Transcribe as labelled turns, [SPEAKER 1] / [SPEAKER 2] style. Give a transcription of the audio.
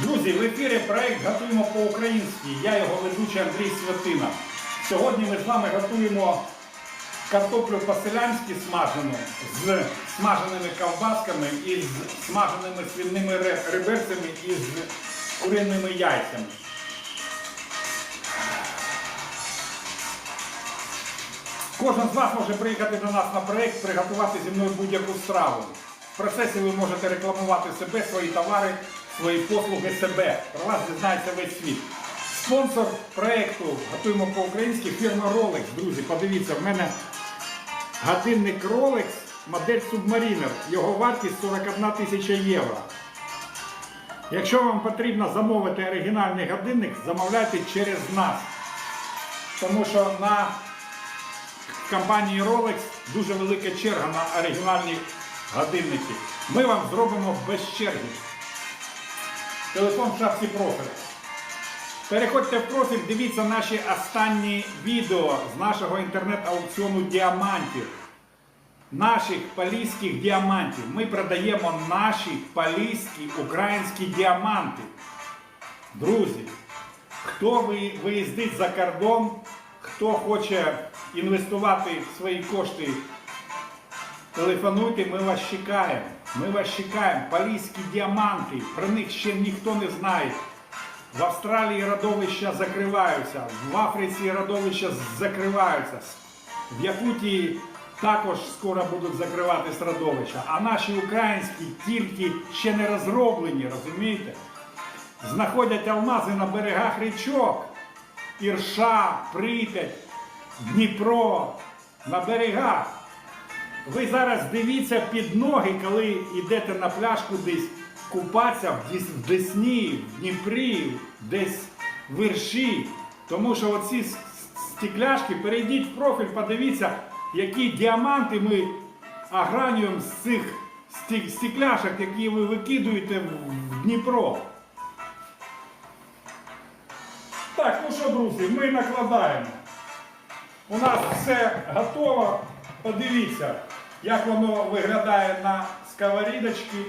[SPEAKER 1] Друзі, в ефірі проект Готуємо по-українськи. Я його ведучий Андрій Святина. Сьогодні ми з вами готуємо картоплю по-селянськи смажену з смаженими ковбасками і з смаженими свинними ре- реберцями і з куриними яйцями. Кожен з вас може приїхати до нас на проєкт, приготувати зі мною будь-яку страву. В процесі ви можете рекламувати себе, свої товари, свої послуги себе. Про вас дізнається весь світ. Спонсор проєкту Готуємо по-українськи фірма Rolex. Друзі, подивіться, в мене годинник Rolex, модель Submariner. Його вартість 41 тисяча євро. Якщо вам потрібно замовити оригінальний годинник, замовляйте через нас. Тому що на компанії Rolex дуже велика черга на оригінальні годинники. Ми вам зробимо без черги. Телефон в шапці профіля. Переходьте в профіль, дивіться наші останні відео з нашого інтернет-аукціону діамантів. Наших поліських діамантів. Ми продаємо наші поліські українські діаманти. Друзі, хто ви- виїздить за кордон, хто хоче інвестувати свої кошти, телефонуйте, ми вас чекаємо. Ми вас чекаємо. Поліські діаманти, про них ще ніхто не знає. В Австралії родовища закриваються, в Африці родовища закриваються, в Якутії також скоро будуть закриватись родовища, а наші українські тільки ще не розроблені, розумієте? Знаходять алмази на берегах річок. Ірша, Прип'ять, Дніпро, на берегах. Ви зараз дивіться під ноги, коли йдете на пляж кудись купатися в Десні, в Дніпрі, десь в Ірші. Тому що оці стекляшки, перейдіть в профіль, подивіться, які діаманти ми огранюємо з цих стекляшок, які ви викидуєте в Дніпро. Так, ну що, друзі, ми накладаємо. У нас все готово. Подивіться, як воно виглядає на сковорідочці.